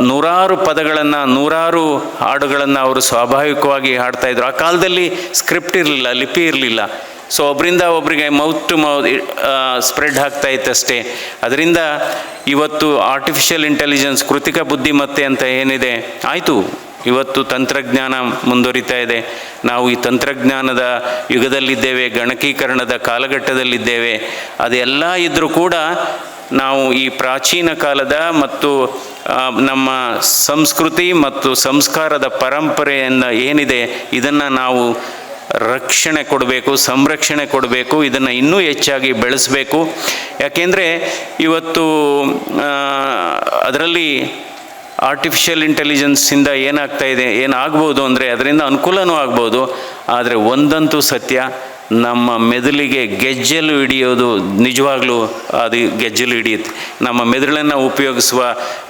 ನೂರಾರು ಪದಗಳನ್ನು, ನೂರಾರು ಹಾಡುಗಳನ್ನು ಅವರು ಸ್ವಾಭಾವಿಕವಾಗಿ ಹಾಡ್ತಾ ಇದ್ರು. ಆ ಕಾಲದಲ್ಲಿ ಸ್ಕ್ರಿಪ್ಟ್ ಇರಲಿಲ್ಲ, ಲಿಪಿ ಇರಲಿಲ್ಲ. ಸೊ ಒಬ್ಬರಿಂದ ಒಬ್ಬರಿಗೆ ಮೌತ್ ಟು ಮೌತ್ ಸ್ಪ್ರೆಡ್ ಆಗ್ತಾ ಇತ್ತಷ್ಟೇ. ಅದರಿಂದ ಇವತ್ತು ಆರ್ಟಿಫಿಷಿಯಲ್ ಇಂಟೆಲಿಜೆನ್ಸ್ ಕೃತಿಕ ಬುದ್ಧಿಮತ್ತೆ ಅಂತ ಏನಿದೆ, ಆಯಿತು. ಇವತ್ತು ತಂತ್ರಜ್ಞಾನ ಮುಂದುವರಿತಾ ಇದೆ. ನಾವು ಈ ತಂತ್ರಜ್ಞಾನದ ಯುಗದಲ್ಲಿದ್ದೇವೆ, ಗಣಕೀಕರಣದ ಕಾಲಘಟ್ಟದಲ್ಲಿದ್ದೇವೆ, ಅದೆಲ್ಲ ಇದ್ದರೂ ಕೂಡ ನಾವು ಈ ಪ್ರಾಚೀನ ಕಾಲದ ಮತ್ತು ನಮ್ಮ ಸಂಸ್ಕೃತಿ ಮತ್ತು ಸಂಸ್ಕಾರದ ಪರಂಪರೆಯನ್ನು ಏನಿದೆ, ಇದನ್ನು ನಾವು ರಕ್ಷಣೆ ಕೊಡಬೇಕು, ಸಂರಕ್ಷಣೆ ಕೊಡಬೇಕು, ಇದನ್ನು ಇನ್ನೂ ಹೆಚ್ಚಾಗಿ ಬೆಳೆಸಬೇಕು. ಯಾಕೆಂದರೆ ಇವತ್ತು ಅದರಲ್ಲಿ ಆರ್ಟಿಫಿಷಿಯಲ್ ಇಂಟೆಲಿಜೆನ್ಸಿಂದ ಏನಾಗ್ತಾ ಇದೆ, ಏನಾಗ್ಬೋದು ಅಂದರೆ ಅದರಿಂದ ಅನುಕೂಲನೂ ಆಗ್ಬೋದು, ಆದರೆ ಒಂದಂತೂ ಸತ್ಯ, ನಮ್ಮ ಮೆದುಳಿಗೆ ಗೆಜ್ಜಲು ಹಿಡಿಯೋದು ನಿಜವಾಗ್ಲೂ ಅದು ಗೆಜ್ಜಲು ಹಿಡಿಯುತ್ತೆ. ನಮ್ಮ ಮೆದುಳನ್ನು ಉಪಯೋಗಿಸುವ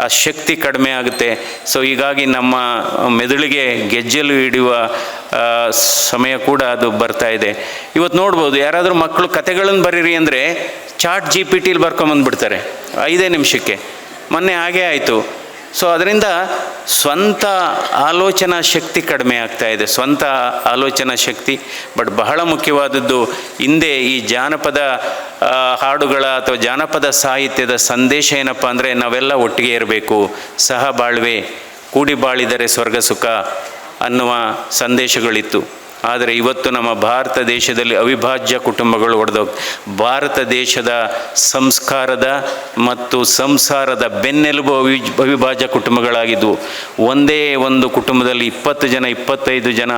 ಆ ಶಕ್ತಿ ಕಡಿಮೆ ಆಗುತ್ತೆ. ಸೊ ಹೀಗಾಗಿ ನಮ್ಮ ಮೆದುಳಿಗೆ ಗೆಜ್ಜಲು ಹಿಡಿಯುವ ಸಮಯ ಕೂಡ ಅದು ಬರ್ತಾ ಇದೆ. ಇವತ್ತು ನೋಡ್ಬೋದು, ಯಾರಾದರೂ ಮಕ್ಕಳು ಕತೆಗಳನ್ನು ಬರೀರಿ ಅಂದರೆ ಚಾಟ್ ಜಿ ಪಿ ಟಿಲಿ ಬರ್ಕೊಂಬಂದ್ಬಿಡ್ತಾರೆ. ಐದೇ ನಿಮಿಷಕ್ಕೆ. ಮೊನ್ನೆ ಹಾಗೇ ಆಯಿತು. ಸೊ ಅದರಿಂದ ಸ್ವಂತ ಆಲೋಚನಾ ಶಕ್ತಿ ಕಡಿಮೆ ಆಗ್ತಾ ಇದೆ. ಸ್ವಂತ ಆಲೋಚನಾ ಶಕ್ತಿ. ಬಟ್ ಬಹಳ ಮುಖ್ಯವಾದದ್ದು ಹಿಂದೆ ಈ ಜಾನಪದ ಹಾಡುಗಳ ಅಥವಾ ಜಾನಪದ ಸಾಹಿತ್ಯದ ಸಂದೇಶ ಏನಪ್ಪ ಅಂದರೆ ನಾವೆಲ್ಲ ಒಟ್ಟಿಗೆ ಇರಬೇಕು. ಸಹ ಬಾಳ್ವೆ ಕೂಡಿ ಬಾಳಿದರೆ ಸ್ವರ್ಗ ಸುಖ ಅನ್ನುವ ಸಂದೇಶಗಳಿತ್ತು. ಆದರೆ ಇವತ್ತು ನಮ್ಮ ಭಾರತ ದೇಶದಲ್ಲಿ ಅವಿಭಾಜ್ಯ ಕುಟುಂಬಗಳು ಒಡೆದೋಗ್ ಭಾರತ ದೇಶದ ಸಂಸ್ಕಾರದ ಮತ್ತು ಸಂಸಾರದ ಬೆನ್ನೆಲುಬು ಅವಿ ಅವಿಭಾಜ್ಯ ಕುಟುಂಬಗಳಾಗಿದ್ದವು ಒಂದೇ ಒಂದು ಕುಟುಂಬದಲ್ಲಿ ಇಪ್ಪತ್ತು ಜನ, ಇಪ್ಪತ್ತೈದು ಜನ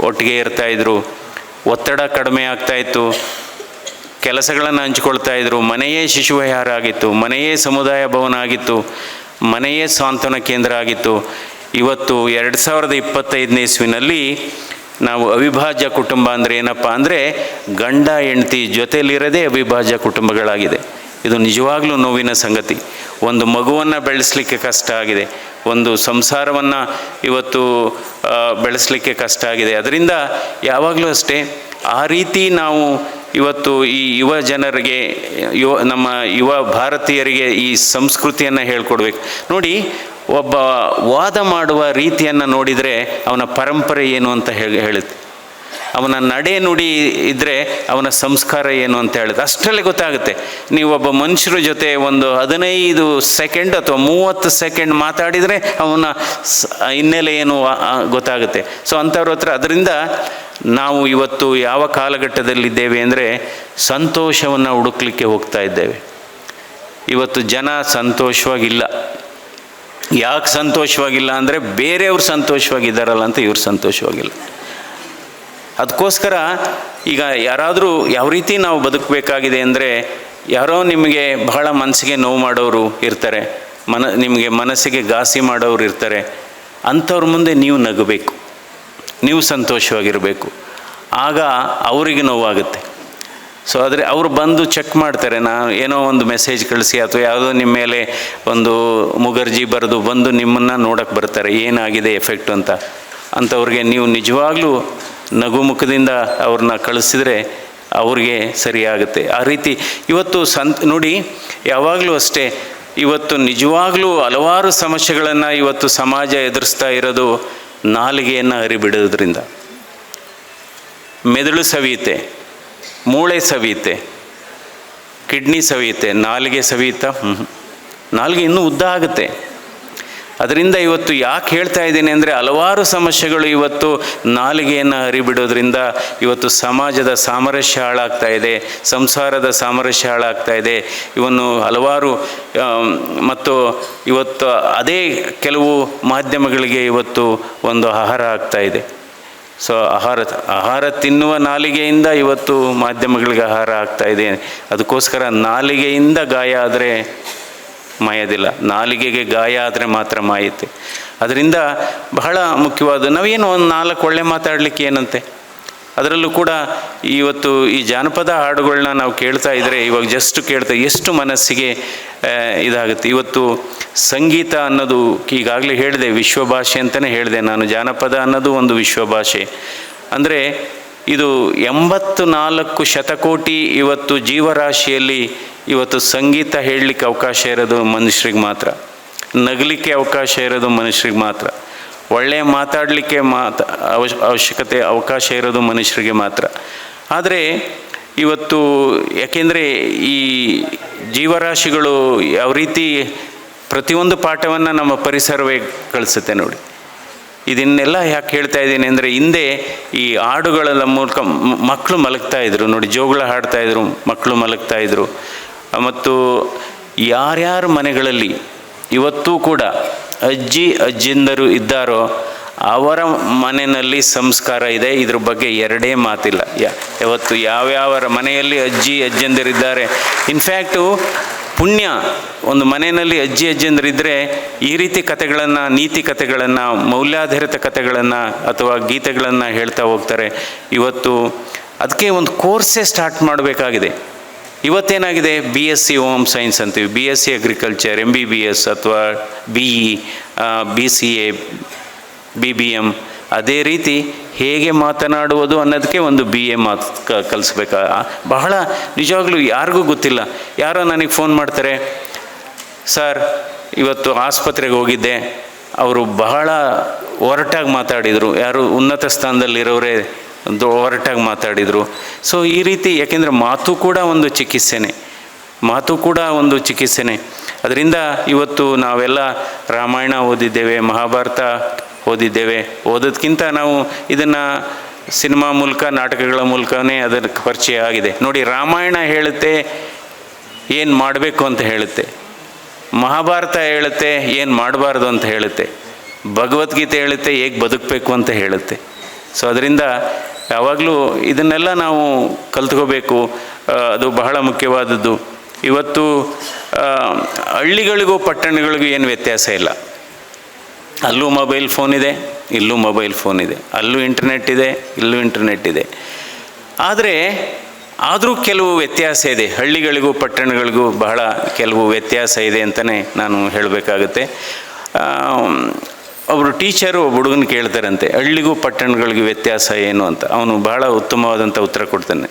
ಒಟ್ಟಿಗೆ ಇರ್ತಾಯಿದ್ರು ಒತ್ತಡ ಕಡಿಮೆ ಆಗ್ತಾಯಿತ್ತು ಕೆಲಸಗಳನ್ನು ಹಂಚಿಕೊಳ್ತಾ ಇದ್ರು. ಮನೆಯೇ ಶಿಶುವಿಹಾರ ಆಗಿತ್ತು. ಮನೆಯೇ ಸಮುದಾಯ ಭವನ ಆಗಿತ್ತು. ಮನೆಯೇ ಸಾಂತ್ವನ ಕೇಂದ್ರ ಆಗಿತ್ತು. ಇವತ್ತು ಎರಡು ಸಾವಿರದ ಇಪ್ಪತ್ತೈದನೇ ಇಸ್ವಿನಲ್ಲಿ ನಾವು ಅವಿಭಾಜ್ಯ ಕುಟುಂಬ ಅಂದರೆ ಏನಪ್ಪ ಅಂದರೆ ಗಂಡ ಹೆಂಡತಿ ಜೊತೆಯಲ್ಲಿರೋದೇ ಅವಿಭಾಜ್ಯ ಕುಟುಂಬಗಳಾಗಿದೆ. ಇದು ನಿಜವಾಗ್ಲೂ ನೋವಿನ ಸಂಗತಿ. ಒಂದು ಮಗುವನ್ನು ಬೆಳೆಸಲಿಕ್ಕೆ ಕಷ್ಟ ಆಗಿದೆ. ಒಂದು ಸಂಸಾರವನ್ನು ಇವತ್ತು ಬೆಳೆಸಲಿಕ್ಕೆ ಕಷ್ಟ ಆಗಿದೆ. ಅದರಿಂದ ಯಾವಾಗಲೂ ಅಷ್ಟೇ, ಆ ರೀತಿ ನಾವು ಇವತ್ತು ಈ ಯುವ ಜನರಿಗೆ, ಯುವ ನಮ್ಮ ಯುವ ಭಾರತೀಯರಿಗೆ ಈ ಸಂಸ್ಕೃತಿಯನ್ನು ಹೇಳ್ಕೊಡ್ಬೇಕು. ನೋಡಿ, ಒಬ್ಬ ವಾದ ಮಾಡುವ ರೀತಿಯನ್ನು ನೋಡಿದರೆ ಅವನ ಪರಂಪರೆ ಏನು ಅಂತ ಹೇಳಿ, ಹೇಳುತ್ತೆ. ಅವನ ನಡೆ ನುಡಿ ಇದ್ದರೆ ಅವನ ಸಂಸ್ಕಾರ ಏನು ಅಂತ ಹೇಳುತ್ತೆ. ಅಷ್ಟರಲ್ಲಿ ಗೊತ್ತಾಗುತ್ತೆ. ನೀವು ಒಬ್ಬ ಮನುಷ್ಯರ ಜೊತೆ ಒಂದು ಹದಿನೈದು ಸೆಕೆಂಡ್ ಅಥವಾ ಮೂವತ್ತು ಸೆಕೆಂಡ್ ಮಾತಾಡಿದರೆ ಅವನ ಹಿನ್ನೆಲೆ ಏನು ಗೊತ್ತಾಗುತ್ತೆ. ಸೊ ಅಂಥವ್ರ ಹತ್ರ ಅದರಿಂದ ನಾವು ಇವತ್ತು ಯಾವ ಕಾಲಘಟ್ಟದಲ್ಲಿದ್ದೇವೆ ಅಂದರೆ ಸಂತೋಷವನ್ನು ಹುಡುಕ್ಲಿಕ್ಕೆ ಹೋಗ್ತಾ ಇದ್ದೇವೆ. ಇವತ್ತು ಜನ ಸಂತೋಷವಾಗಿಲ್ಲ. ಯಾಕೆ ಸಂತೋಷವಾಗಿಲ್ಲ ಅಂದರೆ ಬೇರೆಯವ್ರು ಸಂತೋಷವಾಗಿದ್ದಾರಲ್ಲ ಅಂತ ಇವ್ರು ಸಂತೋಷವಾಗಿಲ್ಲ. ಅದಕ್ಕೋಸ್ಕರ ಈಗ ಯಾರಾದರೂ ಯಾವ ರೀತಿ ನಾವು ಬದುಕಬೇಕಾಗಿದೆ ಅಂದರೆ ಯಾರೋ ನಿಮಗೆ ಬಹಳ ಮನಸ್ಸಿಗೆ ನೋವು ಮಾಡೋರು ಇರ್ತಾರೆ, ಮನ ನಿಮಗೆ ಮನಸ್ಸಿಗೆ ಘಾಸಿ ಮಾಡೋರು ಇರ್ತಾರೆ, ಅಂಥವ್ರ ಮುಂದೆ ನೀವು ನಗಬೇಕು. ನೀವು ಸಂತೋಷವಾಗಿರಬೇಕು. ಆಗ ಅವರಿಗೆ ನೋವಾಗುತ್ತೆ. ಸೊ ಆದರೆ ಅವರು ಬಂದು ಚೆಕ್ ಮಾಡ್ತಾರೆ ನಾನು ಏನೋ ಒಂದು ಮೆಸೇಜ್ ಕಳಿಸಿ ಅಥವಾ ಯಾವುದೋ ನಿಮ್ಮ ಮೇಲೆ ಒಂದು ಮುಗರ್ಜಿ ಬರೆದು ಬಂದು ನಿಮ್ಮನ್ನು ನೋಡೋಕ್ಕೆ ಬರ್ತಾರೆ, ಏನಾಗಿದೆ ಎಫೆಕ್ಟ್ ಅಂತ. ಅಂಥವ್ರಿಗೆ ನೀವು ನಿಜವಾಗ್ಲೂ ನಗುಮುಖದಿಂದ ಅವ್ರನ್ನ ಕಳಿಸಿದರೆ ಅವ್ರಿಗೆ ಸರಿಯಾಗುತ್ತೆ. ಆ ರೀತಿ ಇವತ್ತು ಸಂತ್, ನೋಡಿ, ಯಾವಾಗಲೂ ಅಷ್ಟೇ, ಇವತ್ತು ನಿಜವಾಗ್ಲೂ ಹಲವಾರು ಸಮಸ್ಯೆಗಳನ್ನು ಇವತ್ತು ಸಮಾಜ ಎದುರಿಸ್ತಾ ಇರೋದು ನಾಲಿಗೆಯನ್ನು ಹರಿಬಿಡೋದ್ರಿಂದ. ಮೆದುಳು ಸವಿಯುತ್ತೆ, ಮೂಳೆ ಸವಿಯುತ್ತೆ, ಕಿಡ್ನಿ ಸವಿಯುತ್ತೆ, ನಾಲಿಗೆ ಸವಿಯುತ್ತಾ? ನಾಲಿಗೆ ಇನ್ನೂ ಉದ್ದ ಆಗುತ್ತೆ. ಅದರಿಂದ ಇವತ್ತು ಯಾಕೆ ಹೇಳ್ತಾ ಇದ್ದೀನಿ ಅಂದರೆ ಹಲವಾರು ಸಮಸ್ಯೆಗಳು ಇವತ್ತು ನಾಲಿಗೆಯನ್ನು ಹರಿಬಿಡೋದ್ರಿಂದ ಇವತ್ತು ಸಮಾಜದ ಸಾಮರಸ್ಯ ಹಾಳಾಗ್ತಾ ಇದೆ, ಸಂಸಾರದ ಸಾಮರಸ್ಯ ಹಾಳಾಗ್ತಾ ಇದೆ. ಇವನ್ನು ಹಲವಾರು ಮತ್ತು ಇವತ್ತು ಅದೇ ಕೆಲವು ಮಾಧ್ಯಮಗಳಿಗೆ ಇವತ್ತು ಒಂದು ಆಹಾರ ಆಗ್ತಾ ಇದೆ. ಸೊ, ಆಹಾರ ಆಹಾರ ತಿನ್ನುವ ನಾಲಿಗೆಯಿಂದ ಇವತ್ತು ಮಾಧ್ಯಮಗಳಿಗೆ ಆಹಾರ ಆಗ್ತಾ ಇದೆ. ಅದಕ್ಕೋಸ್ಕರ ನಾಲಿಗೆಯಿಂದ ಗಾಯ ಆದರೆ ಮಾಯೋದಿಲ್ಲ. ನಾಲಿಗೆಗೆ ಗಾಯ ಆದರೆ ಮಾತ್ರ ಮಾಯುತ್ತೆ. ಅದರಿಂದ ಬಹಳ ಮುಖ್ಯವಾದ, ನಾವೇನು ಒಂದು ನಾಲ್ಕು ಒಳ್ಳೆ ಮಾತಾಡಲಿಕ್ಕೆ ಏನಂತೆ? ಅದರಲ್ಲೂ ಕೂಡ ಇವತ್ತು ಈ ಜಾನಪದ ಹಾಡುಗಳನ್ನ ನಾವು ಕೇಳ್ತಾ ಇದ್ದರೆ ಇವಾಗ ಜಸ್ಟ್ ಕೇಳ್ತಾ ಎಷ್ಟು ಮನಸ್ಸಿಗೆ ಇದಾಗುತ್ತೆ. ಇವತ್ತು ಸಂಗೀತ ಅನ್ನೋದು ಈಗಾಗಲೇ ಹೇಳಿದೆ ವಿಶ್ವ ಭಾಷೆ ಅಂತಲೇ ಹೇಳಿದೆ. ನಾನು ಜಾನಪದ ಅನ್ನೋದು ಒಂದು ವಿಶ್ವ ಭಾಷೆ ಅಂದರೆ ಇದು ಎಂಬತ್ತು ನಾಲ್ಕು ಶತಕೋಟಿ ಇವತ್ತು ಜೀವರಾಶಿಯಲ್ಲಿ ಇವತ್ತು ಸಂಗೀತ ಹೇಳಲಿಕ್ಕೆ ಅವಕಾಶ ಇರೋದು ಮನುಷ್ಯರಿಗೆ ಮಾತ್ರ. ನಗಲಿಕ್ಕೆ ಅವಕಾಶ ಇರೋದು ಮನುಷ್ಯರಿಗೆ ಮಾತ್ರ. ಒಳ್ಳೆಯ ಮಾತಾಡಲಿಕ್ಕೆ ಮಾತ ಅವಶ್ಯ ಅವಶ್ಯಕತೆ, ಅವಕಾಶ ಇರೋದು ಮನುಷ್ಯರಿಗೆ ಮಾತ್ರ. ಆದರೆ ಇವತ್ತು ಯಾಕೆಂದರೆ ಈ ಜೀವರಾಶಿಗಳು ಯಾವ ರೀತಿ ಪ್ರತಿಯೊಂದು ಪಾಠವನ್ನು ನಮ್ಮ ಪರಿಸರವೇ ಕಳಿಸುತ್ತೆ ನೋಡಿ. ಇದನ್ನೆಲ್ಲ ಯಾಕೆ ಹೇಳ್ತಾ ಇದ್ದೀನಿ ಅಂದರೆ ಹಿಂದೆ ಈ ಹಾಡುಗಳ ಮೂಲಕ ಮಕ್ಕಳು ಮಲಗ್ತಾ ಇದ್ರು. ನೋಡಿ, ಜೋಗಳ ಹಾಡ್ತಾ ಇದ್ರು, ಮಕ್ಕಳು ಮಲಗ್ತಾ ಇದ್ರು. ಮತ್ತು ಯಾರ್ಯಾರ ಮನೆಗಳಲ್ಲಿ ಇವತ್ತೂ ಕೂಡ ಅಜ್ಜಿ ಅಜ್ಜಿಂದರು ಇದ್ದಾರೋ, ಅವರ ಮನೆಯಲ್ಲಿ ಸಂಸ್ಕಾರ ಇದೆ, ಇದ್ರ ಬಗ್ಗೆ ಎರಡೇ ಮಾತಿಲ್ಲ. ಯಾವತ್ತು ಯಾವ್ಯಾವರ ಮನೆಯಲ್ಲಿ ಅಜ್ಜಿ ಅಜ್ಜಂದಿರಿದ್ದಾರೆ. ಇನ್ಫ್ಯಾಕ್ಟು ಪುಣ್ಯ, ಒಂದು ಮನೆಯಲ್ಲಿ ಅಜ್ಜಿ ಅಜ್ಜಿಯಂದ್ರಿದ್ದರೆ ಈ ರೀತಿ ಕಥೆಗಳನ್ನು, ನೀತಿ ಕಥೆಗಳನ್ನು, ಮೌಲ್ಯಾಧಾರಿತ ಕಥೆಗಳನ್ನು, ಅಥವಾ ಗೀತೆಗಳನ್ನು ಹೇಳ್ತಾ ಹೋಗ್ತಾರೆ. ಇವತ್ತು ಅದಕ್ಕೆ ಒಂದು ಕೋರ್ಸೇ ಸ್ಟಾರ್ಟ್ ಮಾಡಬೇಕಾಗಿದೆ. ಇವತ್ತೇನಾಗಿದೆ? B S C home science ಅಂತೀವಿ. B S C agriculture M B B S ಅಥವಾ B E B C A B B M ಅದೇ ರೀತಿ ಹೇಗೆ ಮಾತನಾಡುವುದು ಅನ್ನೋದಕ್ಕೆ ಒಂದು ಬಿ ಎ ಮಾತು ಕಲಿಸ್ಬೇಕಾ? ಬಹಳ ನಿಜವಾಗ್ಲೂ ಯಾರಿಗೂ ಗೊತ್ತಿಲ್ಲ. ಯಾರೋ ನನಗೆ ಫೋನ್ ಮಾಡ್ತಾರೆ ಸರ್ ಇವತ್ತು ಆಸ್ಪತ್ರೆಗೆ ಹೋಗಿದ್ದೆ. ಅವರು ಬಹಳ ಒರಟಾಗಿ ಮಾತಾಡಿದರು. ಯಾರು ಉನ್ನತ ಸ್ಥಾನದಲ್ಲಿರೋರೇ ಒಂದು ಒರಟಾಗಿ ಮಾತಾಡಿದರು. ಸೊ ಈ ರೀತಿ ಯಾಕೆಂದರೆ ಮಾತು ಕೂಡ ಒಂದು ಚಿಕಿತ್ಸೆನೇ. ಮಾತು ಕೂಡ ಒಂದು ಚಿಕಿತ್ಸೆನೇ. ಅದರಿಂದ ಇವತ್ತು ನಾವೆಲ್ಲ ರಾಮಾಯಣ ಓದಿದ್ದೇವೆ, ಮಹಾಭಾರತ ಓದಿದ್ದೇವೆ. ಓದೋದಕ್ಕಿಂತ ನಾವು ಇದನ್ನು ಸಿನಿಮಾ ಮೂಲಕ, ನಾಟಕಗಳ ಮೂಲಕನೇ ಅದಕ್ಕೆ ಪರಿಚಯ ಆಗಿದೆ. ನೋಡಿ, ರಾಮಾಯಣ ಹೇಳುತ್ತೆ, ಏನು ಮಾಡಬೇಕು ಅಂತ ಹೇಳುತ್ತೆ. ಮಹಾಭಾರತ ಹೇಳುತ್ತೆ, ಏನು ಮಾಡಬಾರ್ದು ಅಂತ ಹೇಳುತ್ತೆ. ಭಗವದ್ಗೀತೆ ಹೇಳುತ್ತೆ, ಹೇಗೆ ಬದುಕಬೇಕು ಅಂತ ಹೇಳುತ್ತೆ. ಸೊ ಅದರಿಂದ ಯಾವಾಗಲೂ ಇದನ್ನೆಲ್ಲ ನಾವು ಕಲ್ತ್ಕೋಬೇಕು. ಅದು ಬಹಳ ಮುಖ್ಯವಾದದ್ದು. ಇವತ್ತು ಹಳ್ಳಿಗಳಿಗೂ ಪಟ್ಟಣಗಳಿಗೂ ಏನು ವ್ಯತ್ಯಾಸ ಇಲ್ಲ. ಅಲ್ಲೂ ಮೊಬೈಲ್ ಫೋನ್ ಇದೆ, ಇಲ್ಲೂ ಮೊಬೈಲ್ ಫೋನ್ ಇದೆ. ಅಲ್ಲೂ ಇಂಟರ್ನೆಟ್ ಇದೆ, ಇಲ್ಲೂ ಇಂಟರ್ನೆಟ್ ಇದೆ. ಆದರೆ, ಆದರೂ ಕೆಲವು ವ್ಯತ್ಯಾಸ ಇದೆ. ಹಳ್ಳಿಗಳಿಗೂ ಪಟ್ಟಣಗಳಿಗೂ ಬಹಳ ಕೆಲವು ವ್ಯತ್ಯಾಸ ಇದೆ ಅಂತಲೇ ನಾನು ಹೇಳಬೇಕಾಗುತ್ತೆ. ಒಬ್ಬರು ಟೀಚರು ಒಬ್ಬ ಹುಡುಗನ ಕೇಳ್ತಾರಂತೆ, ಹಳ್ಳಿಗೂ ಪಟ್ಟಣಗಳಿಗೂ ವ್ಯತ್ಯಾಸ ಏನು ಅಂತ. ಅವನು ಬಹಳ ಉತ್ತಮವಾದಂಥ ಉತ್ತರ ಕೊಡ್ತಾನೆ.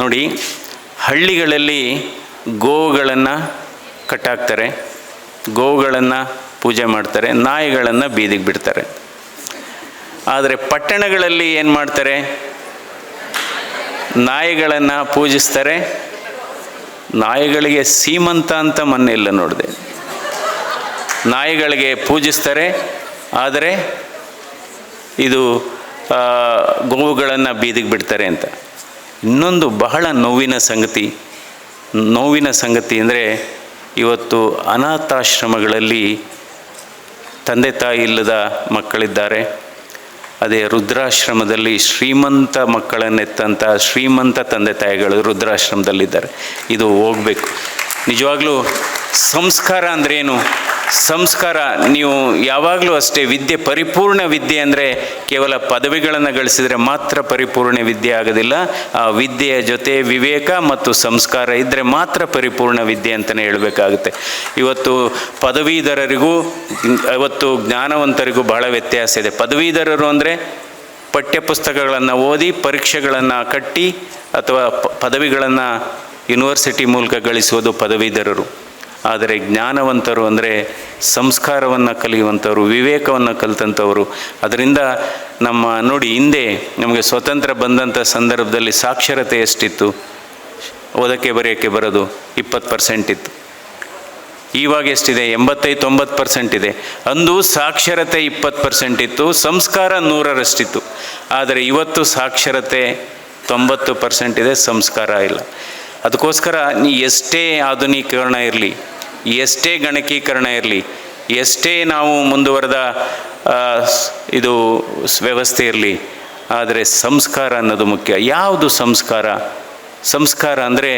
ನೋಡಿ, ಹಳ್ಳಿಗಳಲ್ಲಿ ಗೋವುಗಳನ್ನು ಕಟ್ಟಾಕ್ತಾರೆ, ಗೋವುಗಳನ್ನು ಪೂಜೆ ಮಾಡ್ತಾರೆ, ನಾಯಿಗಳನ್ನು ಬೀದಿಗೆ ಬಿಡ್ತಾರೆ. ಆದರೆ ಪಟ್ಟಣಗಳಲ್ಲಿ ಏನು ಮಾಡ್ತಾರೆ? ನಾಯಿಗಳನ್ನು ಪೂಜಿಸ್ತಾರೆ. ನಾಯಿಗಳಿಗೆ ಸೀಮಂತ ಅಂತ ಮೊನ್ನೆ ಇಲ್ಲ ನೋಡಿದೆ. ನಾಯಿಗಳಿಗೆ ಪೂಜಿಸ್ತಾರೆ ಆದರೆ ಇದು ಗೋವುಗಳನ್ನು ಬೀದಿಗೆ ಬಿಡ್ತಾರೆ ಅಂತ. ಇನ್ನೊಂದು ಬಹಳ ನೋವಿನ ಸಂಗತಿ. ನೋವಿನ ಸಂಗತಿ ಅಂದರೆ ಇವತ್ತು ಅನಾಥಾಶ್ರಮಗಳಲ್ಲಿ ತಂದೆ ತಾಯಿ ಇಲ್ಲದ ಮಕ್ಕಳಿದ್ದಾರೆ. ಅದೇ ರುದ್ರಾಶ್ರಮದಲ್ಲಿ ಶ್ರೀಮಂತ ಮಕ್ಕಳನ್ನೆತ್ತಂಥ ಶ್ರೀಮಂತ ತಂದೆ ತಾಯಿಗಳು ರುದ್ರಾಶ್ರಮದಲ್ಲಿದ್ದಾರೆ. ಇದು ಹೋಗಬೇಕು. ನಿಜವಾಗ್ಲೂ ಸಂಸ್ಕಾರ ಅಂದ್ರೇನು ಸಂಸ್ಕಾರ, ನೀವು ಯಾವಾಗಲೂ ಅಷ್ಟೇ ವಿದ್ಯೆ, ಪರಿಪೂರ್ಣ ವಿದ್ಯೆ ಅಂದರೆ ಕೇವಲ ಪದವಿಗಳನ್ನು ಗಳಿಸಿದರೆ ಮಾತ್ರ ಪರಿಪೂರ್ಣ ವಿದ್ಯೆ ಆಗೋದಿಲ್ಲ. ಆ ವಿದ್ಯೆಯ ಜೊತೆ ವಿವೇಕ ಮತ್ತು ಸಂಸ್ಕಾರ ಇದ್ದರೆ ಮಾತ್ರ ಪರಿಪೂರ್ಣ ವಿದ್ಯೆ ಅಂತಲೇ ಹೇಳಬೇಕಾಗುತ್ತೆ. ಇವತ್ತು ಪದವೀಧರರಿಗೂ, ಇವತ್ತು ಜ್ಞಾನವಂತರಿಗೂ ಬಹಳ ವ್ಯತ್ಯಾಸ ಇದೆ. ಪದವೀಧರರು ಅಂದರೆ ಪಠ್ಯಪುಸ್ತಕಗಳನ್ನು ಓದಿ, ಪರೀಕ್ಷೆಗಳನ್ನು ಕಟ್ಟಿ ಅಥವಾ ಪದವಿಗಳನ್ನು ಯೂನಿವರ್ಸಿಟಿ ಮೂಲಕ ಗಳಿಸುವುದು ಪದವೀಧರರು. ಆದರೆ ಜ್ಞಾನವಂತರು ಅಂದರೆ ಸಂಸ್ಕಾರವನ್ನು ಕಲಿಯುವಂಥವ್ರು ವಿವೇಕವನ್ನು ಕಲಿತಂಥವರು ಅದರಿಂದ ನಮ್ಮ ನೋಡಿ ಹಿಂದೆ ನಮಗೆ ಸ್ವತಂತ್ರ ಬಂದಂಥ ಸಂದರ್ಭದಲ್ಲಿ ಸಾಕ್ಷರತೆ ಎಷ್ಟಿತ್ತು? ಓದಕ್ಕೆ ಬರೆಯೋಕ್ಕೆ ಬರೋದು ಇಪ್ಪತ್ತು ಪರ್ಸೆಂಟ್ ಇತ್ತು. ಇವಾಗ ಎಷ್ಟಿದೆ? ಎಂಬತ್ತೈದು ತೊಂಬತ್ತು ಪರ್ಸೆಂಟ್ ಇದೆ. ಅಂದು ಸಾಕ್ಷರತೆ ಇಪ್ಪತ್ತು ಪರ್ಸೆಂಟ್ ಇತ್ತು, ಸಂಸ್ಕಾರ ನೂರರಷ್ಟಿತ್ತು. ಆದರೆ ಇವತ್ತು ಸಾಕ್ಷರತೆ ತೊಂಬತ್ತು ಪರ್ಸೆಂಟ್ ಇದೆ, ಸಂಸ್ಕಾರ ಇಲ್ಲ. ಅದಕ್ಕೋಸ್ಕರ ನೀ ಎಷ್ಟೇ ಆಧುನೀಕರಣ ಇರಲಿ, ಎಷ್ಟೇ ಗಣಕೀಕರಣ ಇರಲಿ, ಎಷ್ಟೇ ನಾವು ಮುಂದುವರೆದ ಇದು ವ್ಯವಸ್ಥೆ ಇರಲಿ, ಆದರೆ ಸಂಸ್ಕಾರ ಅನ್ನೋದು ಮುಖ್ಯ. ಯಾವುದು ಸಂಸ್ಕಾರ? ಸಂಸ್ಕಾರ ಅಂದರೆ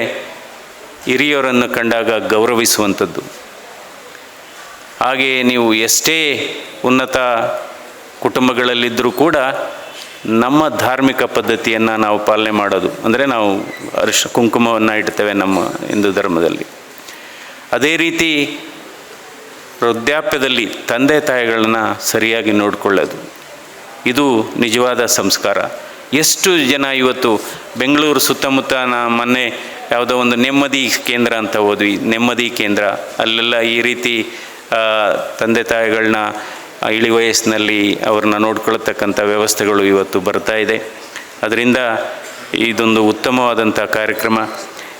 ಹಿರಿಯರನ್ನು ಕಂಡಾಗ ಗೌರವಿಸುವಂಥದ್ದು. ಹಾಗೆಯೇ ನೀವು ಎಷ್ಟೇ ಉನ್ನತ ಕುಟುಂಬಗಳಲ್ಲಿದ್ದರೂ ಕೂಡ ನಮ್ಮ ಧಾರ್ಮಿಕ ಪದ್ಧತಿಯನ್ನು ನಾವು ಪಾಲನೆ ಮಾಡೋದು. ಅಂದರೆ ನಾವು ಅರಿಶ ಕುಂಕುಮವನ್ನು ಇಡ್ತೇವೆ ನಮ್ಮ ಹಿಂದೂ ಧರ್ಮದಲ್ಲಿ. ಅದೇ ರೀತಿ ವೃದ್ಧಾಪ್ಯದಲ್ಲಿ ತಂದೆ ತಾಯಿಗಳನ್ನ ಸರಿಯಾಗಿ ನೋಡಿಕೊಳ್ಳೋದು. ಇದು ನಿಜವಾದ ಸಂಸ್ಕಾರ. ಎಷ್ಟು ಜನ ಇವತ್ತು ಬೆಂಗಳೂರು ಸುತ್ತಮುತ್ತ ನಾ ಮೊನ್ನೆ ಯಾವುದೋ ಒಂದು ನೆಮ್ಮದಿ ಕೇಂದ್ರ ಅಂತ ಹೋದ್ವಿ. ನೆಮ್ಮದಿ ಕೇಂದ್ರ. ಅಲ್ಲೆಲ್ಲ ಈ ರೀತಿ ತಂದೆ ತಾಯಿಗಳನ್ನ ಇಳಿ ವಯಸ್ಸಿನಲ್ಲಿ ಅವ್ರನ್ನ ನೋಡ್ಕೊಳ್ತಕ್ಕಂಥ ವ್ಯವಸ್ಥೆಗಳು ಇವತ್ತು ಬರ್ತಾ ಇದೆ. ಅದರಿಂದ ಇದೊಂದು ಉತ್ತಮವಾದಂಥ ಕಾರ್ಯಕ್ರಮ.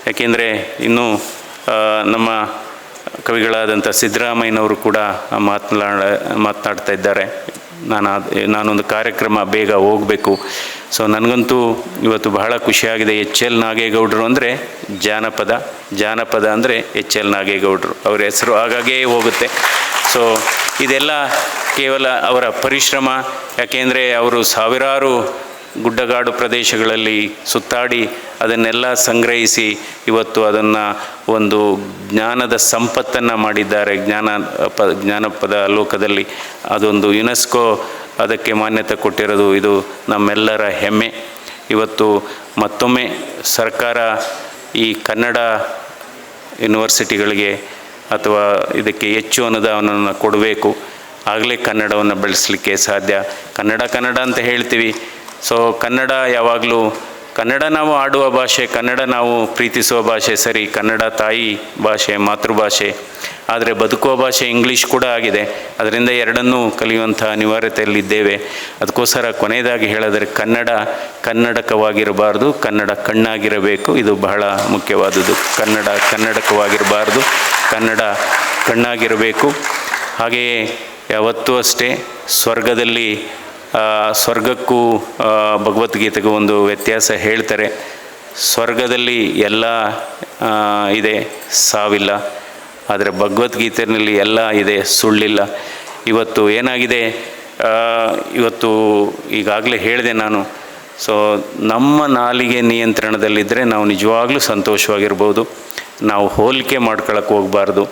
ಯಾಕೆಂದರೆ ಇನ್ನೂ ನಮ್ಮ ಕವಿಗಳಾದಂಥ ಸಿದ್ದರಾಮಯ್ಯನವರು ಕೂಡ ಮಾತನಾಡ ಮಾತನಾಡ್ತಾ ಇದ್ದಾರೆ. ನಾನು, ನಾನೊಂದು ಕಾರ್ಯಕ್ರಮ ಬೇಗ ಹೋಗಬೇಕು. ಸೊ ನನಗಂತೂ ಇವತ್ತು ಬಹಳ ಖುಷಿಯಾಗಿದೆ ಎಚ್ ಎಲ್ ನಾಗೇಗೌಡರು ಅಂದರೆ ಜಾನಪದ. ಜಾನಪದ ಅಂದರೆ ಎಚ್ ಎಲ್ ನಾಗೇಗೌಡರು. ಅವರ ಹೆಸರು ಹಾಗಾಗೇ ಹೋಗುತ್ತೆ. ಸೊ ಇದೆಲ್ಲ ಕೇವಲ ಅವರ ಪರಿಶ್ರಮ. ಯಾಕೆಂದರೆ ಅವರು ಸಾವಿರಾರು ಗುಡ್ಡಗಾಡು ಪ್ರದೇಶಗಳಲ್ಲಿ ಸುತ್ತಾಡಿ ಅದನ್ನೆಲ್ಲ ಸಂಗ್ರಹಿಸಿ ಇವತ್ತು ಅದನ್ನು ಒಂದು ಜ್ಞಾನದ ಸಂಪತ್ತನ್ನು ಮಾಡಿದ್ದಾರೆ. ಜ್ಞಾನ ಪ, ಜ್ಞಾನಪದ ಲೋಕದಲ್ಲಿ ಅದೊಂದು ಯುನೆಸ್ಕೋ ಅದಕ್ಕೆ ಮಾನ್ಯತೆ ಕೊಟ್ಟಿರೋದು ಇದು ನಮ್ಮೆಲ್ಲರ ಹೆಮ್ಮೆ. ಇವತ್ತು ಮತ್ತೊಮ್ಮೆ ಸರ್ಕಾರ ಈ ಕನ್ನಡ ಯೂನಿವರ್ಸಿಟಿಗಳಿಗೆ ಅಥವಾ ಇದಕ್ಕೆ ಹೆಚ್ಚು ಅನುದಾನವನ್ನು ಕೊಡಬೇಕು. ಆಗಲೇ ಕನ್ನಡವನ್ನು ಬೆಳೆಸಲಿಕ್ಕೆ ಸಾಧ್ಯ. ಕನ್ನಡ ಕನ್ನಡ ಅಂತ ಹೇಳ್ತೀವಿ. ಸೊ ಕನ್ನಡ ಯಾವಾಗಲೂ ಕನ್ನಡ ನಾವು ಆಡುವ ಭಾಷೆ ಕನ್ನಡ ನಾವು ಪ್ರೀತಿಸುವ ಭಾಷೆ, ಸರಿ ಕನ್ನಡ ತಾಯಿ ಭಾಷೆ, ಮಾತೃಭಾಷೆ, ಆದರೆ ಬದುಕುವ ಭಾಷೆ ಇಂಗ್ಲೀಷ್ ಕೂಡ ಆಗಿದೆ. ಅದರಿಂದ ಎರಡನ್ನೂ ಕಲಿಯುವಂಥ ಅನಿವಾರ್ಯತೆಯಲ್ಲಿದ್ದೇವೆ. ಅದಕ್ಕೋಸ್ಕರ ಕೊನೆಯದಾಗಿ ಹೇಳಿದರೆ ಕನ್ನಡ ಕನ್ನಡಕವಾಗಿರಬಾರ್ದು ಕನ್ನಡ ಕಣ್ಣಾಗಿರಬೇಕು, ಇದು ಬಹಳ ಮುಖ್ಯವಾದುದು ಕನ್ನಡ ಕನ್ನಡಕವಾಗಿರಬಾರ್ದು ಕನ್ನಡ ಕಣ್ಣಾಗಿರಬೇಕು. ಹಾಗೆಯೇ ಯಾವತ್ತೂ ಅಷ್ಟೇ, ಸ್ವರ್ಗದಲ್ಲಿ ಸ್ವರ್ಗಕ್ಕೂ ಭಗವದ್ಗೀತೆಗೂ ಒಂದು ವ್ಯತ್ಯಾಸ ಹೇಳ್ತಾರೆ. ಸ್ವರ್ಗದಲ್ಲಿ ಎಲ್ಲ ಇದೆ, ಸಾವಿಲ್ಲ. ಆದರೆ ಭಗವದ್ಗೀತೆಯಲ್ಲಿ ಎಲ್ಲ ಇದೆ, ಸುಳ್ಳಿಲ್ಲ. ಇವತ್ತು ಏನಾಗಿದೆ? ಇವತ್ತು ಈಗಾಗಲೇ ಹೇಳಿದೆ ನಾನು. ಸೊ ನಮ್ಮ ನಾಲಿಗೆ ನಿಯಂತ್ರಣದಲ್ಲಿದ್ದರೆ ನಾವು ನಿಜವಾಗ್ಲೂ ಸಂತೋಷವಾಗಿರ್ಬೋದು. ನಾವು ಹೋಲಿಕೆ ಮಾಡ್ಕೊಳಕ್ಕೆ ಹೋಗಬಾರ್ದು.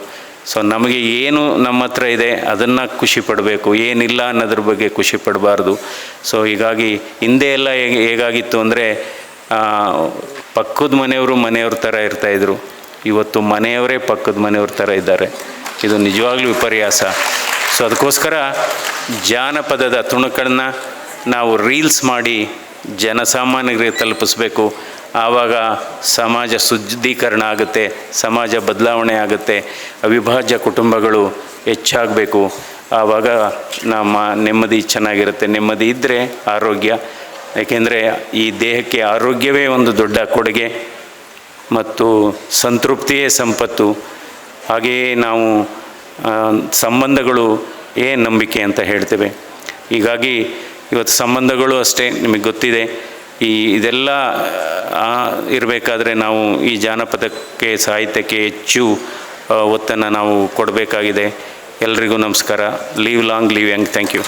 ಸೊ ನಮಗೆ ಏನು ನಮ್ಮ ಹತ್ರ ಇದೆ, ಅದನ್ನು ಖುಷಿ ಪಡಬೇಕು. ಏನಿಲ್ಲ ಅನ್ನೋದ್ರ ಬಗ್ಗೆ ಖುಷಿ ಪಡಬಾರ್ದು. ಸೊ ಹೀಗಾಗಿ ಹಿಂದೆ ಎಲ್ಲ ಹೇಗೆ, ಹೇಗಾಗಿತ್ತು ಅಂದರೆ ಪಕ್ಕದ ಮನೆಯವರು ಮನೆಯವ್ರ ಥರ ಇರ್ತಾಯಿದ್ರು ಇವತ್ತು ಮನೆಯವರೇ ಪಕ್ಕದ ಮನೆಯವ್ರ ಥರ ಇದ್ದಾರೆ. ಇದು ನಿಜವಾಗ್ಲೂ ವಿಪರ್ಯಾಸ. ಸೊ ಅದಕ್ಕೋಸ್ಕರ ಜಾನಪದದ ತುಣುಕಳನ್ನ ನಾವು ರೀಲ್ಸ್ ಮಾಡಿ ಜನಸಾಮಾನ್ಯರಿಗೆ ತಲುಪಿಸ್ಬೇಕು. ಆವಾಗ ಸಮಾಜ ಶುದ್ಧೀಕರಣ ಆಗುತ್ತೆ, ಸಮಾಜ ಬದಲಾವಣೆ ಆಗುತ್ತೆ, ಅವಿಭಾಜ್ಯ ಕುಟುಂಬಗಳು ಹೆಚ್ಚಾಗಬೇಕು. ಆವಾಗ ನಮ್ಮ ನೆಮ್ಮದಿ ಚೆನ್ನಾಗಿರುತ್ತೆ. ನೆಮ್ಮದಿ ಇದ್ದರೆ ಆರೋಗ್ಯ, ಏಕೆಂದರೆ ಈ ದೇಹಕ್ಕೆ ಆರೋಗ್ಯವೇ ಒಂದು ದೊಡ್ಡ ಕೊಡುಗೆ ಮತ್ತು ಸಂತೃಪ್ತಿಯೇ ಸಂಪತ್ತು. ಹಾಗೆಯೇ ನಾವು ಸಂಬಂಧಗಳು ಏ ನಂಬಿಕೆ ಅಂತ ಹೇಳ್ತೇವೆ. ಹೀಗಾಗಿ ಇವತ್ತು ಸಂಬಂಧಗಳು ಅಷ್ಟೇ ನಿಮಗೆ ಗೊತ್ತಿದೆ. ಈ ಇದೆಲ್ಲ ಇರಬೇಕಾದ್ರೆ ನಾವು ಈ ಜಾನಪದಕ್ಕೆ, ಸಾಹಿತ್ಯಕ್ಕೆ ಹೆಚ್ಚು ಒತ್ತನ್ನು ನಾವು ಕೊಡಬೇಕಾಗಿದೆ. ಎಲ್ರಿಗೂ ನಮಸ್ಕಾರ. Live long live young thank you